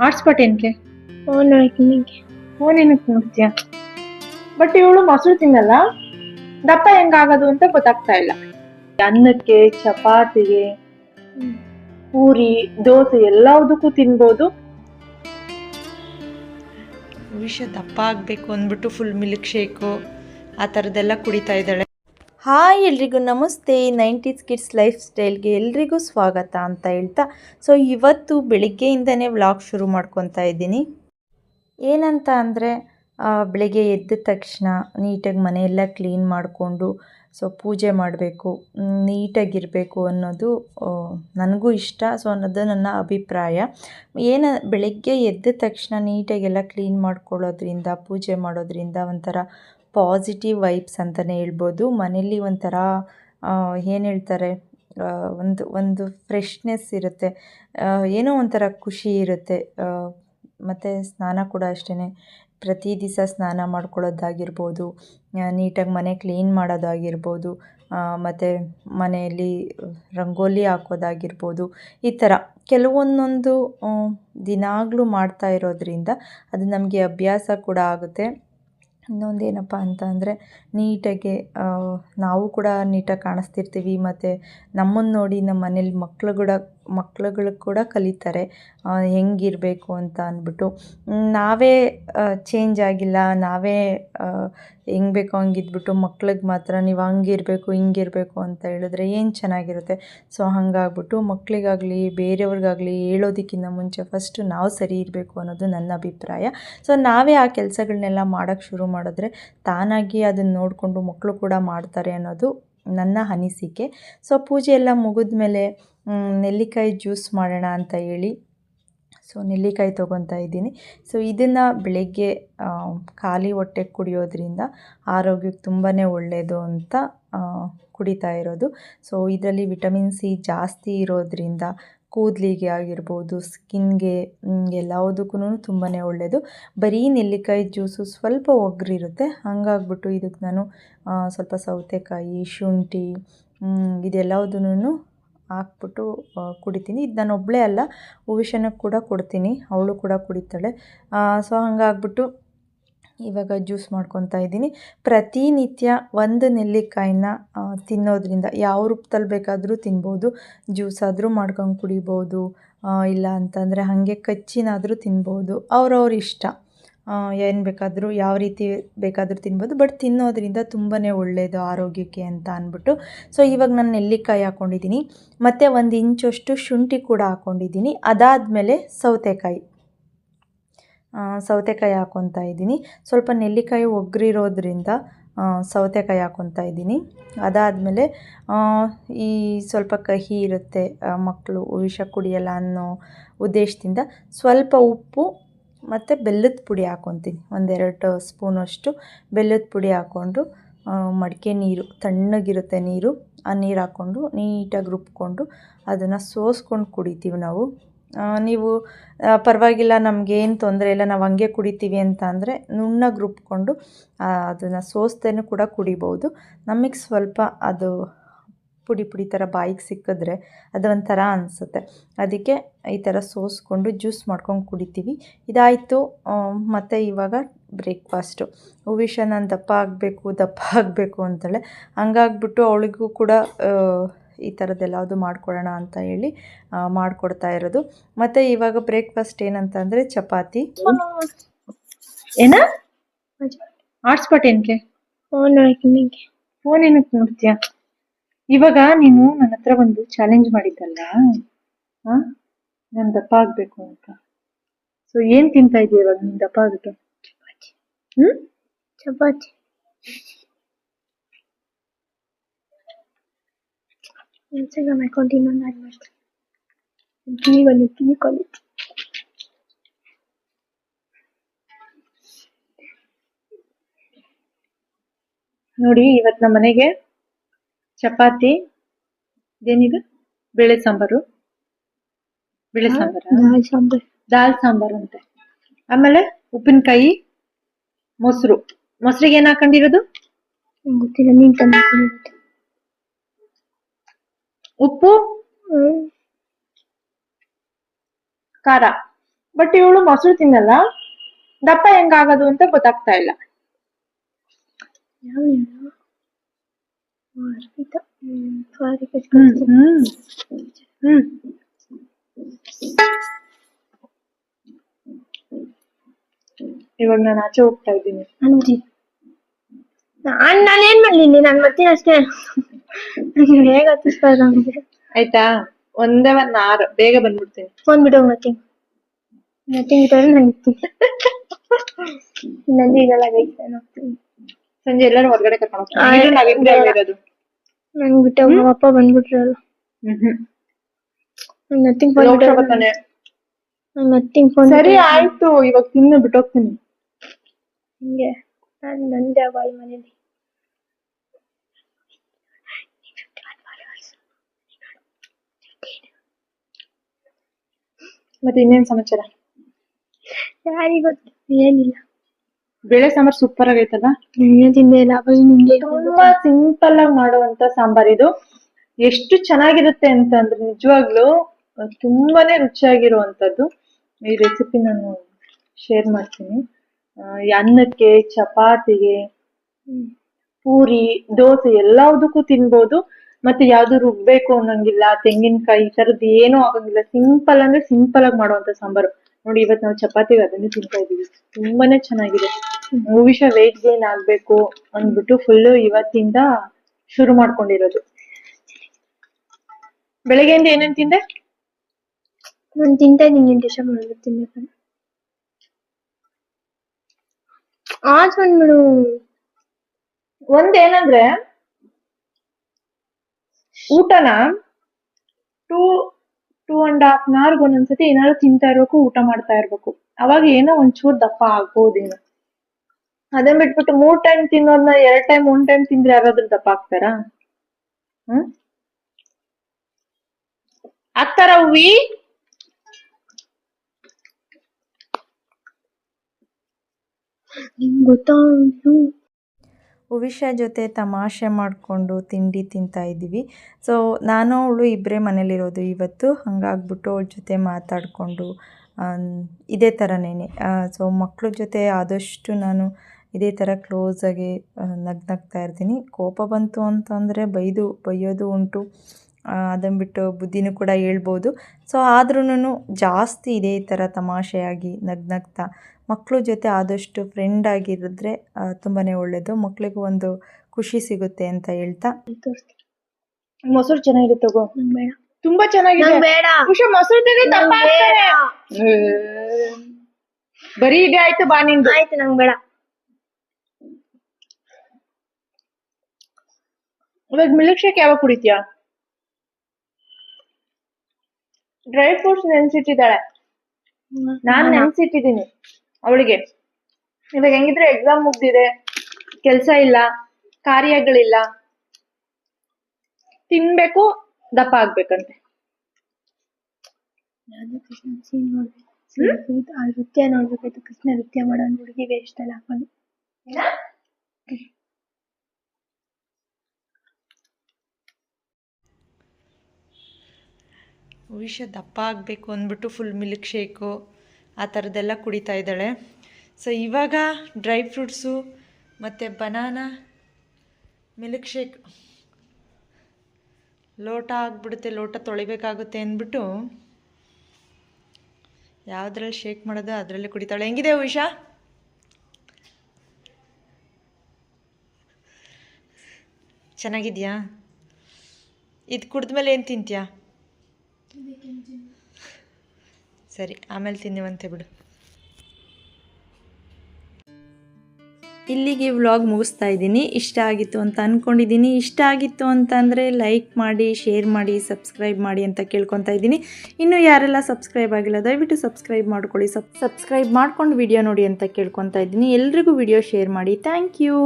Hotspot ಏನಕ್ಕೆ phone ಓ phone ಏನಕ್ಕೆ ನೋಡ್ತೀಯ? But ಇವಳು ಮೊಸರು ತಿನ್ನಲ್ಲ. ದಪ್ಪ ಹೆಂಗಾಗೋದು ಅಂತ ಗೊತ್ತಾಗ್ತಾ ಇಲ್ಲ. ಅನ್ನಕ್ಕೆ ಚಪಾತಿಗೆ ಪೂರಿ ದೋಸೆ ಎಲ್ಲದಕ್ಕೂ ತಿನ್ಬೋದು. ವಿಷ ದಪ್ಪ ಆಗಬೇಕು ಅಂದ್ಬಿಟ್ಟು ಫುಲ್ ಮಿಲ್ಕ್ ಶೇಕು ಆ ಥರದ್ದೆಲ್ಲ ಕುಡಿತಾ ಇದ್ದಾಳೆ. ಹಾಯ್ ಎಲ್ರಿಗೂ, ನಮಸ್ತೆ. ನೈಂಟೀಸ್ ಕಿಡ್ಸ್ ಲೈಫ್ ಸ್ಟೈಲ್ಗೆ ಎಲ್ರಿಗೂ ಸ್ವಾಗತ ಅಂತ ಹೇಳ್ತಾ, ಸೊ ಇವತ್ತು ಬೆಳಿಗ್ಗೆಯಿಂದನೇ ವ್ಲಾಗ್ ಶುರು ಮಾಡ್ಕೊತಾ ಇದ್ದೀನಿ. ಏನಂತ ಅಂದರೆ ಬೆಳಗ್ಗೆ ಎದ್ದ ತಕ್ಷಣ ನೀಟಾಗಿ ಮನೆಯೆಲ್ಲ ಕ್ಲೀನ್ ಮಾಡಿಕೊಂಡು, ಸೊ ಪೂಜೆ ಮಾಡಬೇಕು ನೀಟಾಗಿರಬೇಕು ಅನ್ನೋದು ನನಗೂ ಇಷ್ಟ. ಸೊ ಅನ್ನೋದು ನನ್ನ ಅಭಿಪ್ರಾಯ. ಏನು, ಬೆಳಗ್ಗೆ ಎದ್ದ ತಕ್ಷಣ ನೀಟಾಗೆಲ್ಲ ಕ್ಲೀನ್ ಮಾಡ್ಕೊಳ್ಳೋದ್ರಿಂದ, ಪೂಜೆ ಮಾಡೋದ್ರಿಂದ ಒಂಥರ ಪಾಸಿಟಿವ್ ವೈಬ್ಸ್ ಅಂತಲೇ ಹೇಳ್ಬೋದು. ಮನೇಲಿ ಒಂಥರ ಏನು ಹೇಳ್ತಾರೆ ಒಂದು ಒಂದು ಫ್ರೆಶ್ನೆಸ್ ಇರುತ್ತೆ. ಏನೋ ಒಂಥರ ಖುಷಿ ಇರುತ್ತೆ. ಮತ್ತು ಸ್ನಾನ ಕೂಡ ಅಷ್ಟೇ ಪ್ರತಿ ದಿವಸ ಸ್ನಾನ ಮಾಡ್ಕೊಳ್ಳೋದಾಗಿರ್ಬೋದು ನೀಟಾಗಿ ಮನೆ ಕ್ಲೀನ್ ಮಾಡೋದಾಗಿರ್ಬೋದು ಮತ್ತು ಮನೆಯಲ್ಲಿ ರಂಗೋಲಿ ಹಾಕೋದಾಗಿರ್ಬೋದು, ಈ ಥರ. ಕೆಲವೊಂದೊಂದು ದಿನಾಗಲೂ ಮಾಡ್ತಾ ಇರೋದ್ರಿಂದ ಅದು ನಮಗೆ ಅಭ್ಯಾಸ ಕೂಡ ಆಗುತ್ತೆ. ಇನ್ನೊಂದು ಏನಪ್ಪ ಅಂತ ಅಂದರೆ ನೀಟಾಗಿ ನಾವು ಕೂಡ ನೀಟಾಗಿ ಕಾಣಿಸ್ತಿರ್ತೀವಿ ಮತ್ತು ನಮ್ಮನ್ನು ನೋಡಿ ನಮ್ಮ ಮನೇಲಿ ಮಕ್ಳು ಕೂಡ, ಮಕ್ಳುಗಳು ಕೂಡ ಕಲಿತಾರೆ ಹೆಂಗಿರಬೇಕು ಅಂತ ಅಂದ್ಬಿಟ್ಟು. ನಾವೇ ಚೇಂಜ್ ಆಗಿಲ್ಲ, ನಾವೇ ಹೆಂಗೆ ಬೇಕೋ ಹಂಗಿದ್ಬಿಟ್ಟು ಮಕ್ಳಿಗೆ ಮಾತ್ರ ನೀವು ಹಂಗಿರಬೇಕು, ಹಿಂಗಿರಬೇಕು ಅಂತ ಹೇಳಿದ್ರೆ ಏನು ಚೆನ್ನಾಗಿರುತ್ತೆ? ಸೊ ಹಾಗಾಗ್ಬಿಟ್ಟು ಮಕ್ಕಳಿಗಾಗಲಿ ಬೇರೆಯವ್ರಿಗಾಗಲಿ ಹೇಳೋದಕ್ಕಿಂತ ಮುಂಚೆ ಫಸ್ಟು ನಾವು ಸರಿ ಇರಬೇಕು ಅನ್ನೋದು ನನ್ನ ಅಭಿಪ್ರಾಯ. ಸೊ ನಾವೇ ಆ ಕೆಲಸಗಳನ್ನೆಲ್ಲ ಮಾಡೋಕ್ಕೆ ಶುರು ಮಾಡಿದ್ರೆ ತಾನಾಗಿ ಅದನ್ನು ನೋಡಿಕೊಂಡು ಮಕ್ಕಳು ಕೂಡ ಮಾಡ್ತಾರೆ ಅನ್ನೋದು ನನ್ನ ಅನಿಸಿಕೆ. ಸೊ ಪೂಜೆ ಎಲ್ಲ ಮುಗಿದ ಮೇಲೆ ನೆಲ್ಲಿಕಾಯಿ ಜ್ಯೂಸ್ ಮಾಡೋಣ ಅಂತ ಹೇಳಿ ಸೊ ನೆಲ್ಲಿಕಾಯಿ ತೊಗೊತಾ ಇದ್ದೀನಿ. ಸೊ ಇದನ್ನು ಬೆಳಗ್ಗೆ ಖಾಲಿ ಹೊಟ್ಟೆಗೆ ಕುಡಿಯೋದ್ರಿಂದ ಆರೋಗ್ಯಕ್ಕೆ ತುಂಬಾ ಒಳ್ಳೆಯದು ಅಂತ ಕುಡಿತಾ ಇರೋದು. ಸೊ ಇದರಲ್ಲಿ ವಿಟಮಿನ್ ಸಿ ಜಾಸ್ತಿ ಇರೋದ್ರಿಂದ ಕೂದಲಿಗೆ ಆಗಿರ್ಬೋದು, ಸ್ಕಿನ್ಗೆ ಎಲ್ಲದಕ್ಕೂ ತುಂಬಾ ಒಳ್ಳೆಯದು ಬರೀ ನೆಲ್ಲಿಕಾಯಿ ಜ್ಯೂಸು ಸ್ವಲ್ಪ ಒಗ್ರಿರುತ್ತೆ. ಹಾಗಾಗ್ಬಿಟ್ಟು ಇದಕ್ಕೆ ನಾನು ಸ್ವಲ್ಪ ಸೌತೆಕಾಯಿ, ಶುಂಠಿ ಇದೆಲ್ಲದನ್ನು ಹಾಕ್ಬಿಟ್ಟು ಕುಡಿತೀನಿ. ಇದು ನಾನು ಒಬ್ಬಳೇ ಅಲ್ಲ ಉವಿಶನಕ್ಕೆ ಕೂಡ ಕೊಡ್ತೀನಿ. ಅವಳು ಕೂಡ ಕುಡಿತಾಳೆ. ಸೊ ಹಾಗಾಗ್ಬಿಟ್ಟು ಇವಾಗ ಜ್ಯೂಸ್ ಮಾಡ್ಕೊತಾ ಇದ್ದೀನಿ. ಪ್ರತಿನಿತ್ಯ ಒಂದು ನೆಲ್ಲಿಕಾಯಿನ ತಿನ್ನೋದ್ರಿಂದ ಯಾವ ರೂಪದಲ್ಲಿ ಬೇಕಾದರೂ ತಿನ್ಬೋದು. ಜ್ಯೂಸ್ ಆದರೂ ಮಾಡ್ಕೊಂಡು ಕುಡಿಬೋದು. ಇಲ್ಲ ಅಂತಂದರೆ ಹಾಗೆ ಕಚ್ಚಿನಾದರೂ ತಿನ್ಬೋದು. ಅವ್ರವ್ರ ಇಷ್ಟ. ಏನು ಬೇಕಾದರೂ ಯಾವ ರೀತಿ ಬೇಕಾದರೂ ತಿನ್ಬೋದು. ಬಟ್ ತಿನ್ನೋದ್ರಿಂದ ತುಂಬಾ ಒಳ್ಳೆಯದು ಆರೋಗ್ಯಕ್ಕೆ ಅಂತ ಅಂದ್ಬಿಟ್ಟು ಸೊ, ಇವಾಗ ನಾನು ನೆಲ್ಲಿಕಾಯಿ ಹಾಕ್ಕೊಂಡಿದ್ದೀನಿ ಮತ್ತು ಒಂದು ಇಂಚಷ್ಟು ಶುಂಠಿ ಕೂಡ ಹಾಕ್ಕೊಂಡಿದ್ದೀನಿ ಅದಾದಮೇಲೆ ಸೌತೆಕಾಯಿ. ಸೌತೆಕಾಯಿ ಹಾಕ್ಕೊತಾ ಇದ್ದೀನಿ. ಸ್ವಲ್ಪ ನೆಲ್ಲಿಕಾಯಿ ಒಗ್ರಿರೋದ್ರಿಂದ ಆ, ಸೌತೆಕಾಯಿ ಹಾಕ್ಕೊತಾ ಇದ್ದೀನಿ. ಅದಾದಮೇಲೆ ಈ ಸ್ವಲ್ಪ ಕಹಿ ಇರುತ್ತೆ ಮಕ್ಕಳು ವಿಷ ಕುಡಿಯಲ್ಲ ಅನ್ನೋ ಉದ್ದೇಶದಿಂದ ಸ್ವಲ್ಪ ಉಪ್ಪು ಮತ್ತು ಬೆಲ್ಲದ ಪುಡಿ ಹಾಕ್ಕೊತೀನಿ ಒಂದೆರಡು ಸ್ಪೂನಷ್ಟು ಬೆಲ್ಲದ ಪುಡಿ ಹಾಕ್ಕೊಂಡು ಮಡಿಕೆ ನೀರು ತಣ್ಣಗಿರುತ್ತೆ ನೀರು ಆ ನೀರು ಹಾಕ್ಕೊಂಡು ನೀಟಾಗಿ ರುಬ್ಕೊಂಡು ಅದನ್ನು ಸೋಸ್ಕೊಂಡು ಕುಡಿತೀವಿ ನಾವು. ನೀವು ಪರವಾಗಿಲ್ಲ ನಮಗೇನು ತೊಂದರೆ ಇಲ್ಲ, ನಾವು ಹಂಗೆ ಕುಡಿತೀವಿ ಅಂತ ಅಂದರೆ ನುಣ್ಣಗೆ ರುಬ್ಕೊಂಡು ಅದನ್ನು ಸೋಸ್ದೇನೂ ಕೂಡ ಕುಡಿಬೋದು. ನಮಗೆ ಸ್ವಲ್ಪ ಅದು ಪುಡಿ ಪುಡಿ ಥರ ಬಾಯಿಗೆ ಸಿಕ್ಕಿದ್ರೆ ಅದು ಒಂಥರ ಅನಿಸುತ್ತೆ. ಅದಕ್ಕೆ ಈ ಥರ ಸೋಸ್ಕೊಂಡು ಜ್ಯೂಸ್ ಮಾಡ್ಕೊಂಡು ಕುಡಿತೀವಿ. ಇದಾಯಿತು ಮತ್ತು ಇವಾಗ ಬ್ರೇಕ್ಫಾಸ್ಟು. ಹೂವಿಷ ನಾನು ದಪ್ಪ ಆಗಬೇಕು ದಪ್ಪ ಆಗಬೇಕು ಅಂತಾಳೆ. ಹಂಗಾಗ್ಬಿಟ್ಟು ಅವಳಿಗೂ ಕೂಡ ಈ ಥರದ್ದೆಲ್ಲದು ಮಾಡ್ಕೊಡೋಣ ಅಂತ ಹೇಳಿ ಮಾಡ್ಕೊಡ್ತಾ ಇರೋದು. ಮತ್ತೆ ಇವಾಗ ಬ್ರೇಕ್ಫಾಸ್ಟ್ ಏನಂತಂದ್ರೆ ಅಂದರೆ ಚಪಾತಿ. ಏನ? ಹಾಟ್ಸ್ಪಾಟ್ ಏನಕ್ಕೆ? ಫೋನ್ ಫೋನ್ ಏನಕ್ಕೆ ನೋಡ್ತೀಯ? ಇವಾಗ ನೀನು ನನ್ನ ಹತ್ರ ಒಂದು ಚಾಲೆಂಜ್ ಮಾಡಿದ್ದಲ್ಲ? ಹಾ ನಾನು ದಪ್ಪ ಆಗ್ಬೇಕು ಅಂತ. ಸೊ ಏನ್ ತಿಂತಾ ಇದೀಯ ಇವಾಗ ನೀನ್ ದಪ್ಪ ಆಗಕ್ಕೆ ಹ್ಮ್? ಚಪಾತಿ. ಇನ್ನೊಂದು ಆ್ಯಡ್ ಮಾಡ್ತೀನಿ ಕಿವಿ ಬಂದು ಕಿವಿ ಕ್ವಾಲಿಟಿ ನೋಡಿ ಇವತ್ತು ನಮ್ಮ ಮನೆಗೆ ಚಪಾತಿ ಇದೇನಿದು ಬೇಳೆ ಸಾಂಬಾರು. ಬೇಳೆ ಸಾಂಬಾರು? ದಾಲ್ ಸಾಂಬಾರ್. ದಾಲ್ ಸಾಂಬಾರ್ ಅಂತೆ. ಆಮೇಲೆ ಉಪ್ಪಿನಕಾಯಿ ಮೊಸರು. ಮೊಸರಿಗೆ ಏನ್ ಹಾಕೊಂಡಿರೋದು? ಗೊತ್ತಿಲ್ಲ ನೀನ್ ತಂದು ಉಪ್ಪು ಹ್ಮ್ ಖಾರ. ಬಟ್ ಇವಳು ಮೊಸರು ತಿನ್ನಲ್ಲ. ದಪ್ಪ ಹೆಂಗಾಗೋದು ಅಂತ ಗೊತ್ತಾಗ್ತಾ ಇಲ್ಲ. ಇವಾಗ ನಾನು ಆಚೆ ಹೋಗ್ತಾ ಇದ್ದೀನಿ. ನಾನ್ ನಾನೇನ್ ಮಾಡ್ಲಿ ನಾನ್ ಬರ್ತೀನಿ ಅಷ್ಟೇ. ಹೇಗೆ ಹತ್ತಿಸ್ತಾ ಇಲ್ಲ ನಮಗೆ. ಆಯ್ತಾ? ಒಂದೇ ಒಂದ್ ನಾರು ಬೇಗ ಬಂದ್ಬಿಡ್ತೀನಿ. ಫೋನ್ ಬಿಡು ಮತ್ತೆ. ನಥಿಂಗ್ ಇದ್ರೆ ನಾನು ಇರ್ತೀನಿ. ನಂದು ಇದೆಲ್ಲ ಹೋಗ್ತೀನಿ. ಸಂಜೆ ಎಲ್ಲರೂ ಹೊರಗಡೆ ಕರ್ಕೊಂಡು ಆ, ಇದು ನಾವಿಬ್ರೇ. ಇರೋದು. ನಂಗೆ ಬಿಟ್ಟು ನಮ್ಮ ಅಪ್ಪ ಬಂದ್ಬಿಟ್ರಲ್ಲ. ಹ್ಮ್ ಹ್ಮ್. ನಂಗೆ ನಥಿಂಗ್ ಫೋನ್ ಲೋಕ ಬಿಟ್ಟು ಬರ್ತಾನೆ ನಂಗೆ ನಥಿಂಗ್ ಫೋನ್ ಸರಿ ಆಯ್ತು. ಇವಾಗ ತಿನ್ನು ಬಿಟ್ಟೋಗ್ತೀನಿ ಹಿಂಗೆ. ನಾನು ನಂದೆ ಬಾಯ್ ಮನೇಲಿ. ಮತ್ತೆ ಇನ್ನೇನ್ ಸಮಾಚಾರ? ಯಾರಿಗ್ ಗೊತ್ತು ಏನಿಲ್ಲ. ಬೇಳೆ ಸಾಂಬಾರ್ ಸೂಪರ್ ಆಗೈತಲ್ಲ? ನಿನ್ನೆ ತಿಂದೆ ಇಲ್ಲ ನಿಂಗೆ ತುಂಬಾ ಸಿಂಪಲ್ ಆಗಿ ಮಾಡುವಂತ ಸಾಂಬಾರ್ ಇದು. ಎಷ್ಟು ಚೆನ್ನಾಗಿರುತ್ತೆ ಅಂತಂದ್ರೆ ನಿಜವಾಗ್ಲೂ ನಿಜವಾಗ್ಲು ತುಂಬಾನೇ ರುಚಿಯಾಗಿರುವಂತದ್ದು. ಈ ರೆಸಿಪಿ ನಾನು ಶೇರ್ ಮಾಡ್ತೀನಿ. ಅನ್ನಕ್ಕೆ ಚಪಾತಿಗೆ ಪೂರಿ ದೋಸೆ ಎಲ್ಲದಕ್ಕೂ ತಿನ್ಬೋದು. ಮತ್ತೆ ಯಾವ್ದು ರುಬ್ಬೇಕು ಅನ್ನಂಗಿಲ್ಲ ತೆಂಗಿನಕಾಯಿ ಈ ತರದ್ ಏನೂ ಆಗಂಗಿಲ್ಲ. ಸಿಂಪಲ್ ಅಂದ್ರೆ ಸಿಂಪಲ್ ಆಗಿ ಮಾಡುವಂತ ಸಾಂಬಾರು. ನೋಡಿ ಇವತ್ತು ನಾವು ಚಪಾತಿಗೆ ಅದನ್ನೇ ತಿಂತಾ ಇದೀವಿ ತುಂಬಾನೇ ಚೆನ್ನಾಗಿದೆ. ಮೂವಿಷ ವೆಯ್ಟ್ ಗೇನ್ ಆಗ್ಬೇಕು ಅಂದ್ಬಿಟ್ಟು ಫುಲ್ ಇವತ್ತಿಂದ ಶುರು ಮಾಡ್ಕೊಂಡಿರೋದು. ಬೆಳಗ್ಗೆಯಿಂದ ಏನೇನ್ ತಿಂದೆ? ನಾನು ತಿಂತಾ ಇದ್ದೀನಿ ಡಿಸ್ಟರ್ಬ್ ಮಾಡೋದು ತಿನ್ಬೇಕು ಆಚ್ ಬಂದ್ಬಿಡು. ಒಂದೇನಂದ್ರೆ ಊಟನ? Two two and half an ಅವರ್ಗೆ ಒಂದೊಂದ್ಸತಿ ಏನಾದ್ರು ತಿಂತಾ ಇರ್ಬೇಕು, ಊಟ ಮಾಡ್ತಾ ಇರ್ಬೇಕು. ಅವಾಗ ಏನೋ ಒಂಚೂರು ದಪ್ಪ ಆಗ್ಬೋದೇನೋ. ಅದನ್ನ ಬಿಟ್ಬಿಟ್ಟು ಮೂರ್ ಟೈಮ್ ತಿನ್ನೋದ್ನ ಎರಡ್ ಟೈಮ್ ಒಂದ್ ಟೈಮ್ ತಿಂದ್ರೆ ಯಾರಾದ್ರೂ ದಪ್ಪ ಆಗ್ತಾರಾ? ಹ್ಮ್? ಆಗ್ತಾರ ಹೂವಿ ನಿಮ್ಗೆ ಗೊತ್ತಾಗ್ಬಿಟ್ಟು ಉವಿಷ ಜೊತೆ ತಮಾಷೆ ಮಾಡಿಕೊಂಡು ತಿಂಡಿ ತಿಂತಾ ಇದ್ದೀವಿ. ಸೊ ನಾನು, ಅವಳು ಇಬ್ಬರೇ ಮನೇಲಿರೋದು. ಇವತ್ತು ಹಾಗಾಗ್ಬಿಟ್ಟು ಅವಳ ಜೊತೆ ಮಾತಾಡಿಕೊಂಡು ಇದೇ ಥರನೇ ಸೊ ಮಕ್ಕಳ ಜೊತೆ ಆದಷ್ಟು ನಾನು ಇದೇ ಥರ ಕ್ಲೋಸಾಗಿ ನಗ್ ನಗ್ತಾ ಇರ್ತೀನಿ. ಕೋಪ ಬಂತು ಅಂತಂದರೆ ಬೈದು, ಬೈಯೋದು ಉಂಟು. ಅದನ್ನು ಬಿಟ್ಟು ಬುದ್ಧಿನೂ ಕೂಡ ಹೇಳ್ಬೋದು. ಸೊ ಆದ್ರೂ ಜಾಸ್ತಿ ಇದೇ ಥರ ತಮಾಷೆಯಾಗಿ ನಗ್ ನಗ್ತಾ ಮಕ್ಕಳ ಜೊತೆ ಆದಷ್ಟು ಫ್ರೆಂಡ್ ಆಗಿರಿದ್ರೆ ತುಂಬಾ ಒಳ್ಳೇದು. ಮಕ್ಕಳಿಗೂ ಒಂದು ಖುಷಿ ಸಿಗುತ್ತೆ ಅಂತ ಹೇಳ್ತಾ. ಮೊಸರು ಚೆನ್ನಾಗಿದೆ ತಗೋ. ಬೇಡ. ತುಂಬಾ ಚೆನ್ನಾಗಿದೆ. ನಂಗೆ ಬೇಡ. ಖುಷಿ ಮೊಸರು ತಿಂದ್ರೆ ದಪ್ಪ ಆಗ್ತಾರೆ. ಬರೀ ಇದೆ ಆಯ್ತು ಬಾ ನಿಂದು. ಆಯ್ತು ನಂಗೆ ಬೇಡ. ಇವಾಗ ಮಿಲ್ಕ್ ಶೇಕ್ ಯಾವಾಗ ಕುಡಿತೀಯಾ? ಡ್ರೈ ಫ್ರೂಟ್ಸ್ ನೆನ್ಸಿಟ್ಟಿದ್ದಾಳೆ. ನಾನ್ ನೆನ್ಸಿಟ್ಟಿದ್ದೀನಿ. ಅವಳಿಗೆ ಇವಾಗ ಹೆಂಗಿದ್ರೆ ಎಕ್ಸಾಮ್ ಮುಗ್ದಿದೆ ಕೆಲ್ಸ ಇಲ್ಲ ಕಾರ್ಯಗಳಿಲ್ಲ ತಿನ್ಬೇಕು ದಪ್ಪ ಆಗ್ಬೇಕಂತೆ. ಆ ನೃತ್ಯ ನೋಡ್ಬೇಕಾಯ್ತು. ಕೃಷ್ಣ ನೃತ್ಯ ಮಾಡೋ ಹುಡುಗಿ ವೇಸ್ಟ್ ಎಲ್ಲ ಹಾಕೊಂಡು. ವಿಷ ದಪ್ಪ ಆಗಬೇಕು ಅಂದ್ಬಿಟ್ಟು ಫುಲ್ ಮಿಲ್ಕ್ ಶೇಕು ಆ ಥರದ್ದೆಲ್ಲ ಕುಡಿತಾ ಇದ್ದಾಳೆ. ಸೊ ಇವಾಗ ಡ್ರೈ ಫ್ರೂಟ್ಸು ಮತ್ತು ಬನಾನಾ ಮಿಲ್ಕ್ ಶೇಕ್ ಲೋಟ ಆಗಿಬಿಡುತ್ತೆ, ಲೋಟ ತೊಳಿಬೇಕಾಗುತ್ತೆ ಅಂದ್ಬಿಟ್ಟು ಯಾವುದ್ರಲ್ಲಿ ಶೇಕ್ ಮಾಡೋದು ಅದರಲ್ಲೇ ಕುಡಿತಾಳೆ. ಹೆಂಗಿದೆ ಉಷಾ? ಚೆನ್ನಾಗಿದೆಯಾ? ಇದು ಕುಡಿದ್ಮೇಲೆ ಏನು ತಿಂತೀಯಾ? ಸರಿ, ಆಮೇಲೆ ತಿನ್ನುವಂತೆ ಬಿಡು. ಇಲ್ಲಿಗೆ ವ್ಲಾಗ್ ಮುಗಿಸ್ತಾ ಇದ್ದೀನಿ. ಇಷ್ಟ ಆಗಿತ್ತು ಅಂತ ಅಂದ್ಕೊಂಡಿದ್ದೀನಿ ಇಷ್ಟ ಆಗಿತ್ತು ಅಂತ ಅಂದರೆ ಲೈಕ್ ಮಾಡಿ ಶೇರ್ ಮಾಡಿ ಸಬ್ಸ್ಕ್ರೈಬ್ ಮಾಡಿ ಅಂತ ಕೇಳ್ಕೊತಾ ಇದ್ದೀನಿ. ಇನ್ನು ಯಾರೆಲ್ಲ ಸಬ್ಸ್ಕ್ರೈಬ್ ಆಗಿಲ್ಲ, ದಯವಿಟ್ಟು ಸಬ್ಸ್ಕ್ರೈಬ್ ಮಾಡ್ಕೊಳ್ಳಿ. ಸಬ್ ಸಬ್ಸ್ಕ್ರೈಬ್ ಮಾಡ್ಕೊಂಡು ವಿಡಿಯೋ ನೋಡಿ ಅಂತ ಕೇಳ್ಕೊತಾ ಇದ್ದೀನಿ. ಎಲ್ರಿಗೂ ವಿಡಿಯೋ ಶೇರ್ ಮಾಡಿ. Thank you